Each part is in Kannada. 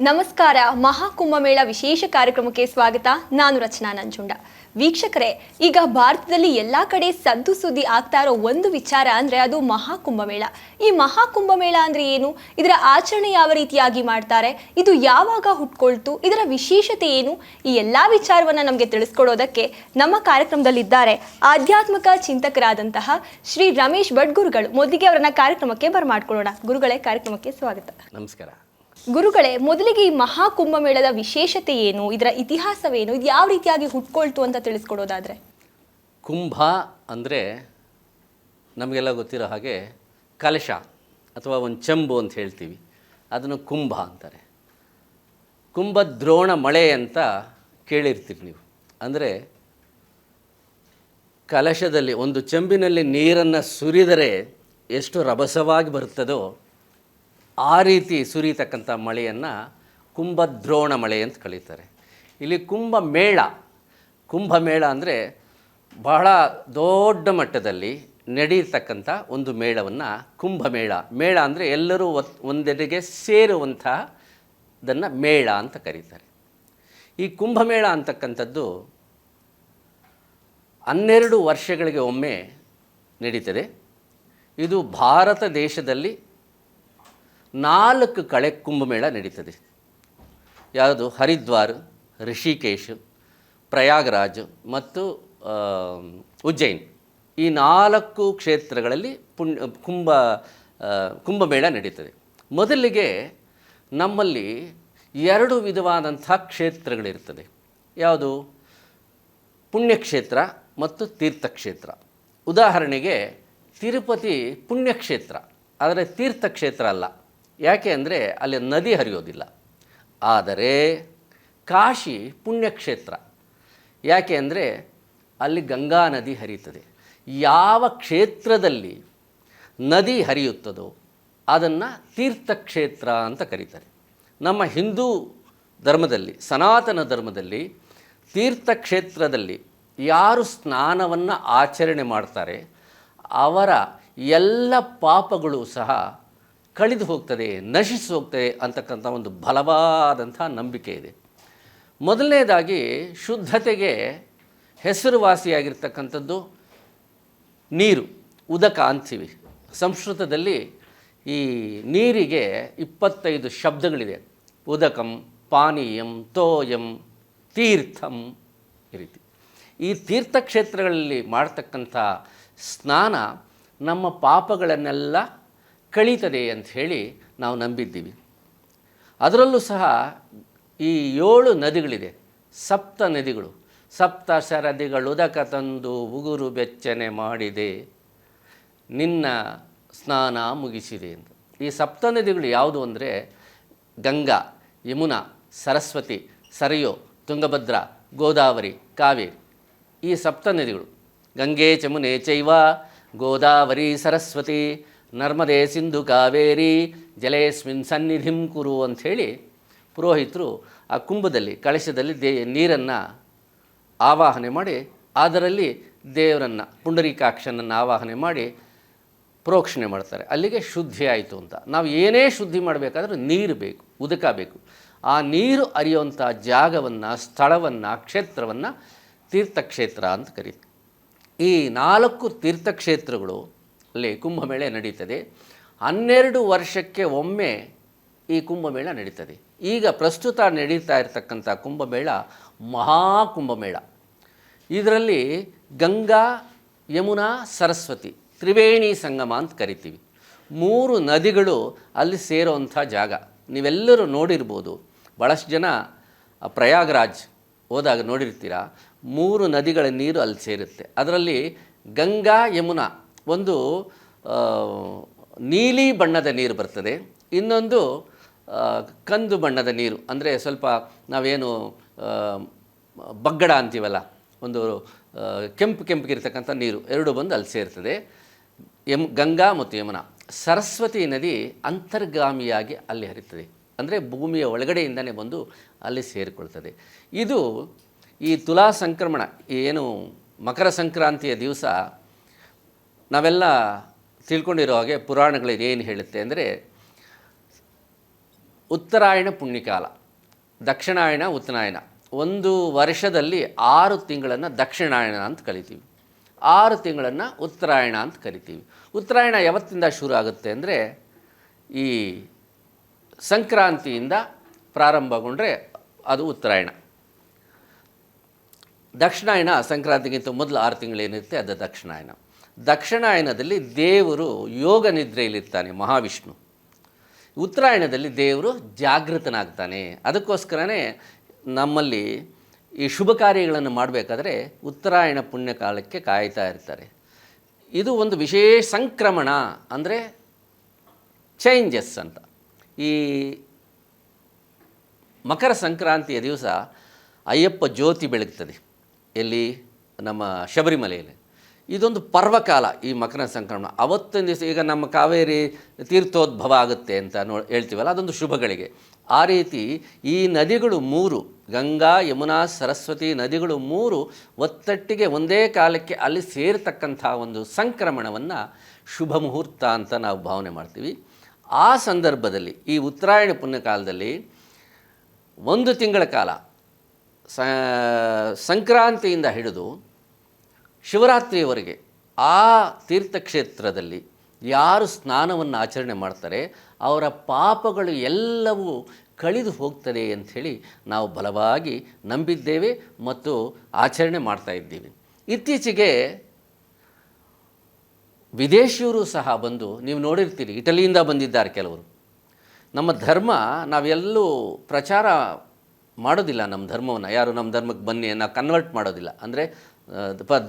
ನಮಸ್ಕಾರ. ಮಹಾಕುಂಭಮೇಳ ವಿಶೇಷ ಕಾರ್ಯಕ್ರಮಕ್ಕೆ ಸ್ವಾಗತ. ನಾನು ರಚನಾ ನಂಜುಂಡ. ವೀಕ್ಷಕರೇ, ಈಗ ಭಾರತದಲ್ಲಿ ಎಲ್ಲ ಕಡೆ ಸದ್ದು ಸುದ್ದಿ ಆಗ್ತಾ ಇರೋ ಒಂದು ವಿಚಾರ ಅಂದ್ರೆ ಅದು ಮಹಾಕುಂಭಮೇಳ. ಈ ಮಹಾಕುಂಭಮೇಳ ಅಂದ್ರೆ ಏನು? ಇದರ ಆಚರಣೆ ಯಾವ ರೀತಿಯಾಗಿ ಮಾಡ್ತಾರೆ? ಇದು ಯಾವಾಗ ಹುಟ್ಕೊಳ್ತು? ಇದರ ವಿಶೇಷತೆ ಏನು? ಈ ಎಲ್ಲ ವಿಚಾರವನ್ನ ನಮಗೆ ತಿಳಿಸ್ಕೊಡೋದಕ್ಕೆ ನಮ್ಮ ಕಾರ್ಯಕ್ರಮದಲ್ಲಿದ್ದಾರೆ ಆಧ್ಯಾತ್ಮಿಕ ಚಿಂತಕರಾದಂತಹ ಶ್ರೀ ರಮೇಶ್ ಭಟ್ ಗುರುಗಳು ಮೊದಲಿಗೆ ಅವರನ್ನ ಕಾರ್ಯಕ್ರಮಕ್ಕೆ ಬರಮಾಡ್ಕೊಳ್ಳೋಣ ಗುರುಗಳೇ, ಕಾರ್ಯಕ್ರಮಕ್ಕೆ ಸ್ವಾಗತ. ನಮಸ್ಕಾರ. ಗುರುಗಳೇ, ಮೊದಲಿಗೆ ಈ ಮಹಾಕುಂಭಮೇಳದ ವಿಶೇಷತೆ ಏನು? ಇದರ ಇತಿಹಾಸವೇನು? ಇದು ಯಾವ ರೀತಿಯಾಗಿ ಹುಟ್ಕೊಳ್ತು ಅಂತ ತಿಳಿಸ್ಕೊಡೋದಾದರೆ? ಕುಂಭ ಅಂದರೆ ನಮಗೆಲ್ಲ ಗೊತ್ತಿರೋ ಹಾಗೆ ಕಲಶ ಅಥವಾ ಒಂದು ಚೆಂಬು ಅಂತ ಹೇಳ್ತೀವಿ. ಅದನ್ನು ಕುಂಭ ಅಂತಾರೆ. ಕುಂಭ ದ್ರೋಣ ಮಳೆ ಅಂತ ಕೇಳಿರ್ತೀರಿ ನೀವು. ಅಂದರೆ ಕಲಶದಲ್ಲಿ ಒಂದು ಚೆಂಬಿನಲ್ಲಿ ನೀರನ್ನು ಸುರಿದರೆ ಎಷ್ಟು ರಭಸವಾಗಿ ಬರುತ್ತದೋ ಆ ರೀತಿ ಸುರಿಯತಕ್ಕಂಥ ಮಳೆಯನ್ನು ಕುಂಭದ್ರೋಣ ಮಳೆ ಅಂತ ಕರೀತಾರೆ. ಇಲ್ಲಿ ಕುಂಭ ಮೇಳ ಕುಂಭಮೇಳ ಅಂದರೆ ಬಹಳ ದೊಡ್ಡ ಮಟ್ಟದಲ್ಲಿ ನಡೆಯತಕ್ಕಂಥ ಒಂದು ಮೇಳವನ್ನು ಕುಂಭಮೇಳ. ಮೇಳ ಅಂದರೆ ಎಲ್ಲರೂ ಒತ್, ಒಂದೆಡೆಗೆ ಸೇರುವಂಥದನ್ನು ಮೇಳ ಅಂತ ಕರೀತಾರೆ. ಈ ಕುಂಭಮೇಳ ಅಂತಕ್ಕಂಥದ್ದು ಹನ್ನೆರಡು ವರ್ಷಗಳಿಗೆ ಒಮ್ಮೆ ನಡೀತದೆ. ಇದು ಭಾರತ ದೇಶದಲ್ಲಿ ನಾಲ್ಕು ಕಳೆ ಕುಂಭಮೇಳ ನಡೀತದೆ. ಯಾವುದು? ಹರಿದ್ವಾರ್ ಋಷಿಕೇಶ್ ಪ್ರಯಾಗರಾಜ್ ಮತ್ತು ಉಜ್ಜೈನ್ ಈ ನಾಲ್ಕು ಕ್ಷೇತ್ರಗಳಲ್ಲಿ ಪುಣ್ಯ, ಕುಂಭ ಕುಂಭಮೇಳ ನಡೀತದೆ. ಮೊದಲಿಗೆ ನಮ್ಮಲ್ಲಿ ಎರಡು ವಿಧವಾದಂಥ ಕ್ಷೇತ್ರಗಳಿರ್ತದೆ. ಯಾವುದು? ಪುಣ್ಯಕ್ಷೇತ್ರ ಮತ್ತು ತೀರ್ಥಕ್ಷೇತ್ರ. ಉದಾಹರಣೆಗೆ ತಿರುಪತಿ ಪುಣ್ಯಕ್ಷೇತ್ರ. ಆದರೆ ತೀರ್ಥಕ್ಷೇತ್ರ ಅಲ್ಲ. ಯಾಕೆ ಅಂದರೆ ಅಲ್ಲಿ ನದಿ ಹರಿಯೋದಿಲ್ಲ. ಆದರೆ ಕಾಶಿ ಪುಣ್ಯಕ್ಷೇತ್ರ. ಯಾಕೆ ಅಂದರೆ ಅಲ್ಲಿ ಗಂಗಾ ನದಿ ಹರಿಯುತ್ತದೆ. ಯಾವ ಕ್ಷೇತ್ರದಲ್ಲಿ ನದಿ ಹರಿಯುತ್ತದೋ ಅದನ್ನು ತೀರ್ಥಕ್ಷೇತ್ರ ಅಂತ ಕರೀತಾರೆ. ನಮ್ಮ ಹಿಂದೂ ಧರ್ಮದಲ್ಲಿ, ಸನಾತನ ಧರ್ಮದಲ್ಲಿ ತೀರ್ಥಕ್ಷೇತ್ರದಲ್ಲಿ ಯಾರು ಸ್ನಾನವನ್ನು ಆಚರಣೆ ಮಾಡ್ತಾರೆ, ಅವರ ಎಲ್ಲ ಪಾಪಗಳು ಸಹ ಕಳೆದು ಹೋಗ್ತದೆ, ನಶಿಸಿ ಹೋಗ್ತದೆ ಅಂತಕ್ಕಂಥ ಒಂದು ಬಲವಾದಂಥ ನಂಬಿಕೆ ಇದೆ. ಮೊದಲನೇದಾಗಿ ಶುದ್ಧತೆಗೆ ಹೆಸರುವಾಸಿಯಾಗಿರ್ತಕ್ಕಂಥದ್ದು ನೀರು, ಉದಕ ಅಂತೀವಿ. ಸಂಸ್ಕೃತದಲ್ಲಿ ಈ ನೀರಿಗೆ ಇಪ್ಪತ್ತೈದು ಶಬ್ದಗಳಿದೆ. ಉದಕಂ, ಪಾನೀಯಂ, ತೋಯಂ, ತೀರ್ಥಂ ಈ ರೀತಿ. ಈ ತೀರ್ಥಕ್ಷೇತ್ರಗಳಲ್ಲಿ ಮಾಡ್ತಕ್ಕಂಥ ಸ್ನಾನ ನಮ್ಮ ಪಾಪಗಳನ್ನೆಲ್ಲ ಕಳೀತದೆ ಅಂತ ಹೇಳಿ ನಾವು ನಂಬಿದ್ದೀವಿ. ಅದರಲ್ಲೂ ಸಹ ಈ ಏಳು ನದಿಗಳಿದೆ. ಸಪ್ತ ನದಿಗಳು. ಸಪ್ತ ಶರದಿಗಳು ಉದಕ ತಂದು ಉಗುರು ಬೆಚ್ಚನೆ ಮಾಡಿದೆ. ನಿನ್ನ ಸ್ನಾನ ಮುಗಿಸಿದೆ ಅಂತ. ಈ ಸಪ್ತ ನದಿಗಳು ಯಾವುದು ಅಂದರೆ ಗಂಗಾ, ಯಮುನಾ, ಸರಸ್ವತಿ, ಸರಯೋ, ತುಂಗಭದ್ರ, ಗೋದಾವರಿ, ಕಾವೇರಿ. ಈ ಸಪ್ತ ನದಿಗಳು. ಗಂಗೆ ಚಮುನೆ ಚೈವ, ಗೋದಾವರಿ, ಸರಸ್ವತಿ ನರ್ಮದೆ ಸಿಂಧು ಕಾವೇರಿ, ಜಲೇಸ್ಮಿನ್ ಸನ್ನಿಧಿಂ ಕುರು ಅಂಥೇಳಿ ಪುರೋಹಿತರು ಆ ಕುಂಭದಲ್ಲಿ, ಕಳಶದಲ್ಲಿ ದೇ, ನೀರನ್ನು ಆವಾಹನೆ ಮಾಡಿ, ಅದರಲ್ಲಿ ದೇವರನ್ನು, ಪುಂಡರೀಕಾಕ್ಷನನ್ನು ಆವಾಹನೆ ಮಾಡಿ ಪ್ರೋಕ್ಷಣೆ ಮಾಡ್ತಾರೆ. ಅಲ್ಲಿಗೆ ಶುದ್ಧಿ ಆಯಿತು ಅಂತ. ನಾವು ಏನೇ ಶುದ್ಧಿ ಮಾಡಬೇಕಾದ್ರೂ ನೀರು ಬೇಕು, ಉದಕ ಬೇಕು. ಆ ನೀರು ಅರಿಯುವಂಥ ಜಾಗವನ್ನು, ಸ್ಥಳವನ್ನು, ಕ್ಷೇತ್ರವನ್ನು ತೀರ್ಥಕ್ಷೇತ್ರ ಅಂತ ಕರೀತೀವಿ ಈ ನಾಲ್ಕು ತೀರ್ಥಕ್ಷೇತ್ರಗಳು ಅಲ್ಲಿ ಕುಂಭಮೇಳ ನಡೀತದೆ. ಹನ್ನೆರಡು ವರ್ಷಕ್ಕೆ ಒಮ್ಮೆ ಈ ಕುಂಭಮೇಳ ನಡೀತದೆ. ಈಗ ಪ್ರಸ್ತುತ ನಡೀತಾ ಇರತಕ್ಕಂಥ ಕುಂಭಮೇಳ ಮಹಾಕುಂಭಮೇಳ. ಇದರಲ್ಲಿ ಗಂಗಾ, ಯಮುನಾ, ಸರಸ್ವತಿ, ತ್ರಿವೇಣಿ ಸಂಗಮ ಅಂತ ಕರಿತೀವಿ. ಮೂರು ನದಿಗಳು ಅಲ್ಲಿ ಸೇರೋವಂಥ ಜಾಗ. ನೀವೆಲ್ಲರೂ ನೋಡಿರ್ಬೋದು. ಭಾಳಷ್ಟು ಜನ ಪ್ರಯಾಗ್ರಾಜ್ ಹೋದಾಗ ನೋಡಿರ್ತೀರ. ಮೂರು ನದಿಗಳ ನೀರು ಅಲ್ಲಿ ಸೇರುತ್ತೆ. ಅದರಲ್ಲಿ ಗಂಗಾ, ಯಮುನಾ ಒಂದು ನೀಲಿ ಬಣ್ಣದ ನೀರು ಬರ್ತದೆ. ಇನ್ನೊಂದು ಕಂದು ಬಣ್ಣದ ನೀರು. ಅಂದರೆ ಸ್ವಲ್ಪ ನಾವೇನು ಬಗ್ಗಡ ಅಂತೀವಲ್ಲ, ಒಂದು ಕೆಂಪು ಕೆಂಪಗಿರ್ತಕ್ಕಂಥ ನೀರು. ಎರಡು ಬಂದು ಅಲ್ಲಿ ಸೇರ್ತದೆ. ಯಮ್, ಗಂಗಾ ಮತ್ತು ಯಮುನಾ. ಸರಸ್ವತಿ ನದಿ ಅಂತರ್ಗಾಮಿಯಾಗಿ ಅಲ್ಲಿ ಹರಿತದೆ. ಅಂದರೆ ಭೂಮಿಯ ಒಳಗಡೆಯಿಂದನೇ ಬಂದು ಅಲ್ಲಿ ಸೇರಿಕೊಳ್ತದೆ. ಇದು ಈ ತುಲಾ ಸಂಕ್ರಮಣ ಏನು ಮಕರ ಸಂಕ್ರಾಂತಿಯ ದಿವಸ ನಾವೆಲ್ಲ ತಿಳ್ಕೊಂಡಿರೋ ಹಾಗೆ ಪುರಾಣಗಳು ಏನು ಹೇಳುತ್ತೆ ಅಂದರೆ ಉತ್ತರಾಯಣ ಪುಣ್ಯಕಾಲ, ದಕ್ಷಿಣಾಯಣ, ಉತ್ತರಾಯಣ. ಒಂದು ವರ್ಷದಲ್ಲಿ ಆರು ತಿಂಗಳನ್ನು ದಕ್ಷಿಣಾಯಣ ಅಂತ ಕರಿತೀವಿ. ಆರು ತಿಂಗಳನ್ನು ಉತ್ತರಾಯಣ ಅಂತ ಕರಿತೀವಿ. ಉತ್ತರಾಯಣ ಯಾವತ್ತಿಂದ ಶುರು ಆಗುತ್ತೆ ಅಂದರೆ ಈ ಸಂಕ್ರಾಂತಿಯಿಂದ ಪ್ರಾರಂಭಗೊಂಡ್ರೆ ಅದು ಉತ್ತರಾಯಣ. ದಕ್ಷಿಣಾಯಣ ಸಂಕ್ರಾಂತಿಗಿಂತ ಮೊದಲು ಆರು ತಿಂಗಳೇನಿರುತ್ತೆ, ಅದು ದಕ್ಷಿಣಾಯನ ದಕ್ಷಿಣಾಯನದಲ್ಲಿ ದೇವರು ಯೋಗ ನಿದ್ರೆಯಲ್ಲಿರ್ತಾನೆ, ಮಹಾವಿಷ್ಣು. ಉತ್ತರಾಯಣದಲ್ಲಿ ದೇವರು ಜಾಗೃತನಾಗ್ತಾನೆ. ಅದಕ್ಕೋಸ್ಕರನೇ ನಮ್ಮಲ್ಲಿ ಈ ಶುಭ ಕಾರ್ಯಗಳನ್ನು ಮಾಡಬೇಕಾದ್ರೆ ಉತ್ತರಾಯಣ ಪುಣ್ಯಕಾಲಕ್ಕೆ ಕಾಯ್ತಾ ಇರ್ತಾರೆ. ಇದು ಒಂದು ವಿಶೇಷ ಸಂಕ್ರಮಣ ಅಂದರೆ ಚೇಂಜಸ್ ಅಂತ. ಈ ಮಕರ ಸಂಕ್ರಾಂತಿಯ ದಿವಸ ಅಯ್ಯಪ್ಪ ಜ್ಯೋತಿ ಬೆಳಗ್ತದೆ. ಎಲ್ಲಿ? ನಮ್ಮ ಶಬರಿಮಲೆಯಲ್ಲಿ. ಇದೊಂದು ಪರ್ವಕಾಲ ಈ ಮಕರ ಸಂಕ್ರಮಣ. ಅವತ್ತಿನ ದಿವಸ ಈಗ ನಮ್ಮ ಕಾವೇರಿ ತೀರ್ಥೋದ್ಭವ ಆಗುತ್ತೆ ಅಂತ ನೋ ಹೇಳ್ತೀವಲ್ಲ, ಅದೊಂದು ಶುಭಗಳಿಗೆ. ಆ ರೀತಿ ಈ ನದಿಗಳು ಮೂರು, ಗಂಗಾ, ಯಮುನಾ, ಸರಸ್ವತಿ ನದಿಗಳು ಮೂರು ಒತ್ತಟ್ಟಿಗೆ ಒಂದೇ ಕಾಲಕ್ಕೆ ಅಲ್ಲಿ ಸೇರತಕ್ಕಂಥ ಒಂದು ಸಂಕ್ರಮಣವನ್ನು ಶುಭ ಮುಹೂರ್ತ ಅಂತ ನಾವು ಭಾವನೆ ಮಾಡ್ತೀವಿ. ಆ ಸಂದರ್ಭದಲ್ಲಿ, ಈ ಉತ್ತರಾಯಣ ಪುಣ್ಯಕಾಲದಲ್ಲಿ ಒಂದು ತಿಂಗಳ ಕಾಲ ಸಂಕ್ರಾಂತಿಯಿಂದ ಹಿಡಿದು ಶಿವರಾತ್ರಿಯವರೆಗೆ ಆ ತೀರ್ಥಕ್ಷೇತ್ರದಲ್ಲಿ ಯಾರು ಸ್ನಾನವನ್ನು ಆಚರಣೆ ಮಾಡ್ತಾರೆ, ಅವರ ಪಾಪಗಳು ಎಲ್ಲವೂ ಕಳೆದು ಹೋಗ್ತದೆ ಅಂಥೇಳಿ ನಾವು ಬಲವಾಗಿ ನಂಬಿದ್ದೇವೆ ಮತ್ತು ಆಚರಣೆ ಮಾಡ್ತಾ ಇದ್ದೀವಿ. ಇತ್ತೀಚೆಗೆ ವಿದೇಶಿಯರು ಸಹ ಬಂದು ನೀವು ನೋಡಿರ್ತೀರಿ, ಇಟಲಿಯಿಂದ ಬಂದಿದ್ದಾರೆ ಕೆಲವರು. ನಮ್ಮ ಧರ್ಮ, ನಾವೆಲ್ಲೂ ಪ್ರಚಾರ ಮಾಡೋದಿಲ್ಲ ನಮ್ಮ ಧರ್ಮವನ್ನು. ಯಾರು ನಮ್ಮ ಧರ್ಮಕ್ಕೆ ಬನ್ನಿ ನಾವು ಕನ್ವರ್ಟ್ ಮಾಡೋದಿಲ್ಲ. ಅಂದರೆ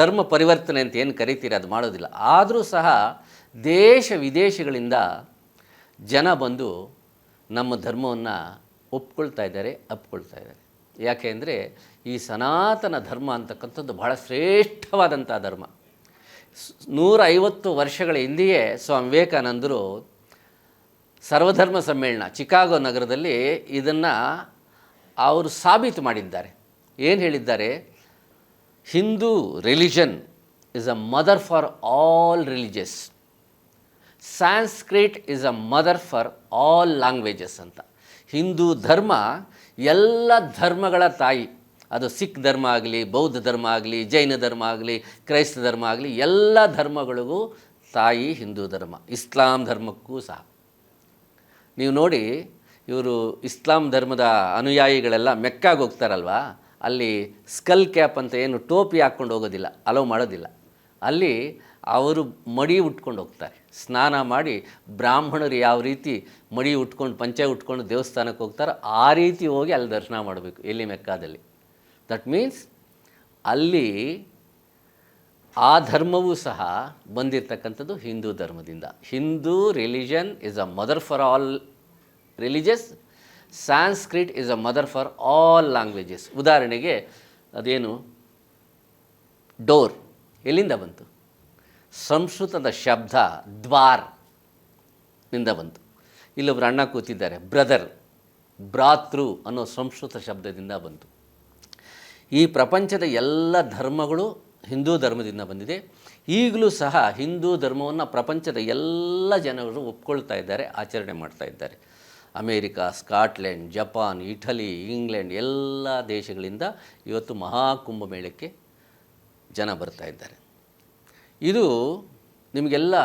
ಧರ್ಮ ಪರಿವರ್ತನೆ ಅಂತ ಏನು ಕರಿತೀರಿ, ಅದು ಮಾಡೋದಿಲ್ಲ. ಆದರೂ ಸಹ ದೇಶ ವಿದೇಶಗಳಿಂದ ಜನ ಬಂದು ನಮ್ಮ ಧರ್ಮವನ್ನು ಒಪ್ಕೊಳ್ತಾ ಇದ್ದಾರೆ, ಅಪ್ಕೊಳ್ತಾ ಇದ್ದಾರೆ. ಯಾಕೆ ಅಂದರೆ ಈ ಸನಾತನ ಧರ್ಮ ಅಂತಕ್ಕಂಥದ್ದು ಬಹಳ ಶ್ರೇಷ್ಠವಾದಂಥ ಧರ್ಮ. ನೂರ ಐವತ್ತು ವರ್ಷಗಳ ಹಿಂದೆಯೇ ಸ್ವಾಮಿ ವಿವೇಕಾನಂದರು ಸರ್ವಧರ್ಮ ಸಮ್ಮೇಳನ ಚಿಕಾಗೋ ನಗರದಲ್ಲಿ ಇದನ್ನು ಅವರು ಸಾಬೀತು ಮಾಡಿದ್ದಾರೆ. ಏನು ಹೇಳಿದ್ದಾರೆ? Hindu religion is a mother for all religious Sanskrit is a mother for all languages ಅಂತ. ಹಿಂದೂ ಧರ್ಮ ಎಲ್ಲ ಧರ್ಮಗಳ ತಾಯಿ. ಅದು ಸಿಖ್ ಧರ್ಮ ಆಗಲಿ ಬೌದ್ಧ ಧರ್ಮ ಆಗಲಿ ಜೈನ ಧರ್ಮ ಆಗಲಿ ಕ್ರೈಸ್ತ ಧರ್ಮ ಆಗಲಿ, ಎಲ್ಲ ಧರ್ಮಗಳಿಗೂ ತಾಯಿ ಹಿಂದೂ ಧರ್ಮ ಇಸ್ಲಾಂ ಧರ್ಮಕ್ಕೂ ಸಹ. ನೀವು ನೋಡಿ ಇವರು ಇಸ್ಲಾಂ ಧರ್ಮದ ಅನುಯಾಯಿಗಳೆಲ್ಲ ಮೆಕ್ಕಾಗಿ ಹೋಗ್ತಾರಲ್ವ ಅಲ್ಲಿ ಸ್ಕಲ್ ಕ್ಯಾಪ್ ಅಂತ ಏನು ಟೋಪಿ ಹಾಕ್ಕೊಂಡು ಹೋಗೋದಿಲ್ಲ ಅಲೋ ಮಾಡೋದಿಲ್ಲ. ಅಲ್ಲಿ ಅವರು ಮಡಿ ಉಟ್ಕೊಂಡು ಹೋಗ್ತಾರೆ. ಸ್ನಾನ ಮಾಡಿ ಬ್ರಾಹ್ಮಣರು ಯಾವ ರೀತಿ ಮಡಿ ಉಟ್ಕೊಂಡು, ಪಂಚೆ ಉಟ್ಕೊಂಡು ದೇವಸ್ಥಾನಕ್ಕೆ ಹೋಗ್ತಾರೋ ಆ ರೀತಿ ಹೋಗಿ ಅಲ್ಲಿ ದರ್ಶನ ಮಾಡಬೇಕು, ಎಲ್ಲಿ ಮೆಕ್ಕಾದಲ್ಲಿ. ದಟ್ ಮೀನ್ಸ್ ಅಲ್ಲಿ ಆ ಧರ್ಮವೂ ಸಹ ಬಂದಿರತಕ್ಕಂಥದ್ದು ಹಿಂದೂ ಧರ್ಮದಿಂದ. Hindu religion is a mother for all religious Sanskrit is a mother for all languages ಉದಾಹರಣೆಗೆ ಅದೇನು? ಡೋರ್. ಎಲ್ಲಿಂದ ಬಂತು? ಸಂಸ್ಕೃತದ ಶಬ್ದ ದ್ವಾರ್ನಿಂದ ಬಂತು. ಇಲ್ಲೊಬ್ಬರು ಅಣ್ಣ ಕೂತಿದ್ದಾರೆ ಬ್ರದರ್ ಭ್ರಾತೃ ಅನ್ನೋ ಸಂಸ್ಕೃತ ಶಬ್ದದಿಂದ ಬಂತು. ಈ ಪ್ರಪಂಚದ ಎಲ್ಲ ಧರ್ಮಗಳು ಹಿಂದೂ ಧರ್ಮದಿಂದ ಬಂದಿದೆ. ಈಗಲೂ ಸಹ ಹಿಂದೂ ಧರ್ಮವನ್ನು ಪ್ರಪಂಚದ ಎಲ್ಲ ಜನರು ಒಪ್ಕೊಳ್ತಾ ಇದ್ದಾರೆ, ಆಚರಣೆ ಮಾಡ್ತಾ ಇದ್ದಾರೆ. America, Scotland, Japan, Italy, England ಎಲ್ಲ ದೇಶಗಳಿಂದ ಇವತ್ತು ಮಹಾಕುಂಭಮೇಳಕ್ಕೆ ಜನ ಬರ್ತಾ ಇದ್ದಾರೆ. ಇದು ನಿಮಗೆಲ್ಲ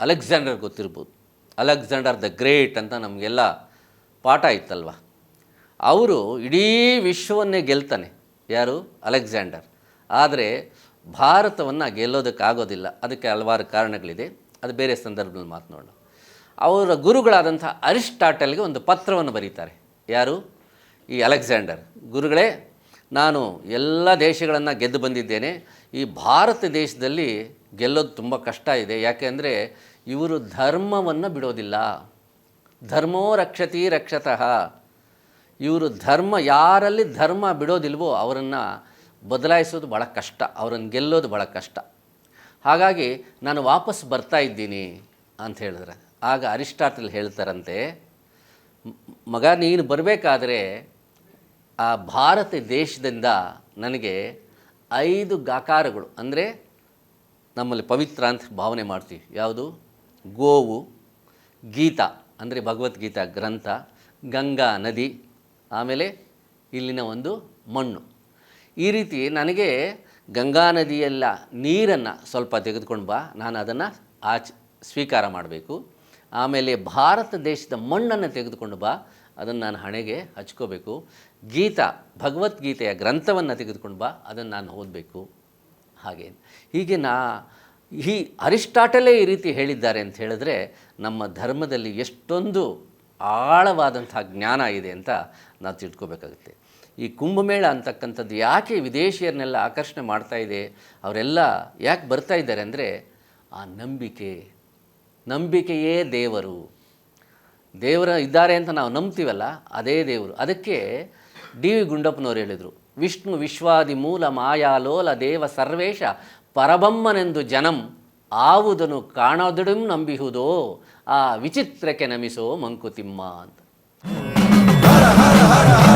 ಅಲೆಕ್ಸಾಂಡರ್ ಗೊತ್ತಿರ್ಬೋದು. ಅಲೆಕ್ಸಾಂಡರ್ ದ ಗ್ರೇಟ್ ಅಂತ ನಮಗೆಲ್ಲ ಪಾಠ ಇತ್ತಲ್ವ? ಅವರು ಇಡೀ ವಿಶ್ವವನ್ನೇ ಗೆಲ್ತಾನೆ. ಯಾರು? ಅಲೆಕ್ಸಾಂಡರ್. ಆದರೆ ಭಾರತವನ್ನು ಗೆಲ್ಲೋದಕ್ಕಾಗೋದಿಲ್ಲ. ಅದಕ್ಕೆ ಹಲವಾರು ಕಾರಣಗಳಿದೆ. ಅದು ಬೇರೆ ಸಂದರ್ಭದಲ್ಲಿ ಮಾತನಾಡೋಣ. ಅವರ ಗುರುಗಳಾದಂಥ ಅರಿಸ್ಟಾಟಲ್ಗೆ ಒಂದು ಪತ್ರವನ್ನು ಬರೀತಾರೆ. ಯಾರು? ಈ ಅಲೆಕ್ಸಾಂಡರ್. ಗುರುಗಳೇ, ನಾನು ಎಲ್ಲ ದೇಶಗಳನ್ನು ಗೆದ್ದು ಬಂದಿದ್ದೇನೆ. ಈ ಭಾರತ ದೇಶದಲ್ಲಿ ಗೆಲ್ಲೋದು ತುಂಬ ಕಷ್ಟ ಇದೆ. ಯಾಕೆಂದರೆ ಇವರು ಧರ್ಮವನ್ನು ಬಿಡೋದಿಲ್ಲ. ಧರ್ಮೋ ರಕ್ಷತಿ ರಕ್ಷತಃ. ಇವರು ಧರ್ಮ, ಯಾರಲ್ಲಿ ಧರ್ಮ ಬಿಡೋದಿಲ್ವೋ ಅವರನ್ನು ಬದಲಾಯಿಸೋದು ಭಾಳ ಕಷ್ಟ. ಅವರನ್ನು ಗೆಲ್ಲೋದು ಭಾಳ ಕಷ್ಟ. ಹಾಗಾಗಿ ನಾನು ವಾಪಸ್ ಬರ್ತಾ ಇದ್ದೀನಿ ಅಂತ ಹೇಳಿದ್ರೆ. ಆಗ ಅರಿಸ್ಟಾಟಲ್ ಹೇಳ್ತಾರಂತೆ, ಮಗ, ನೀನು ಬರಬೇಕಾದ್ರೆ ಆ ಭಾರತ ದೇಶದಿಂದ ನನಗೆ ಐದು ಗಾಕಾರಗಳು, ಅಂದರೆ ನಮ್ಮಲ್ಲಿ ಪವಿತ್ರ ಅಂತ ಭಾವನೆ ಮಾಡ್ತೀವಿ. ಯಾವುದು? ಗೋವು, ಗೀತಾ, ಅಂದರೆ ಭಗವದ್ಗೀತಾ ಗ್ರಂಥ, ಗಂಗಾ ನದಿ, ಆಮೇಲೆ ಇಲ್ಲಿನ ಒಂದು ಮಣ್ಣು. ಈ ರೀತಿ ನನಗೆ ಗಂಗಾ ನದಿಯೆಲ್ಲ ನೀರನ್ನು ಸ್ವಲ್ಪ ತೆಗೆದುಕೊಂಡು ಬಾ, ನಾನು ಅದನ್ನು ಆಚ್, ಸ್ವೀಕಾರ ಮಾಡಬೇಕು. ಆಮೇಲೆ ಭಾರತ ದೇಶದ ಮಣ್ಣನ್ನು ತೆಗೆದುಕೊಂಡು ಬಾ. ಅದನ್ನು ನಾನು ಹಣೆಗೆ ಹಚ್ಕೋಬೇಕು. ಗೀತಾ, ಭಗವದ್ಗೀತೆಯ ಗ್ರಂಥವನ್ನು ತೆಗೆದುಕೊಂಡು ಬಾ. ಅದನ್ನು ನಾನು ಓದಬೇಕು. ಹಾಗೆ. ಹೀಗೆ ನಾ ಈ ಅರಿಸ್ಟಾಟಲೇ ಈ ರೀತಿ ಹೇಳಿದ್ದಾರೆ ಅಂತ ಹೇಳಿದ್ರೆ ನಮ್ಮ ಧರ್ಮದಲ್ಲಿ ಎಷ್ಟೊಂದು ಆಳವಾದಂಥ ಜ್ಞಾನ ಇದೆ ಅಂತ ನಾವು ತಿಳ್ಕೊಬೇಕಾಗುತ್ತೆ. ಈ ಕುಂಭಮೇಳ ಅಂತಕ್ಕಂಥದ್ದು ಯಾಕೆ ವಿದೇಶಿಯರನ್ನೆಲ್ಲ ಆಕರ್ಷಣೆ ಮಾಡ್ತಾ ಇದೆ? ಅವರೆಲ್ಲ ಯಾಕೆ ಬರ್ತಾ ಇದ್ದಾರೆ ಅಂದರೆ ಆ ನಂಬಿಕೆ. ನಂಬಿಕೆಯೇ ದೇವರು. ದೇವರ ಇದ್ದಾರೆ ಅಂತ ನಾವು ನಂಬ್ತೀವಲ್ಲ, ಅದೇ ದೇವರು. ಅದಕ್ಕೆ ಡಿ ವಿ ಗುಂಡಪ್ಪನವರು ಹೇಳಿದರು, ವಿಷ್ಣು ವಿಶ್ವಾದಿ ಮೂಲ ಮಾಯಾಲೋಲ ದೇವ ಸರ್ವೇಶ ಪರಬಮ್ಮನೆಂದು ಜನಂ ಆವುದನ್ನು ಕಾಣದೊಡಂ ನಂಬಿಹುದೋ, ಆ ವಿಚಿತ್ರಕ್ಕೆ ನಮಿಸೋ ಮಂಕುತಿಮ್ಮ ಅಂತ. ಹರ ಹರ ಹರ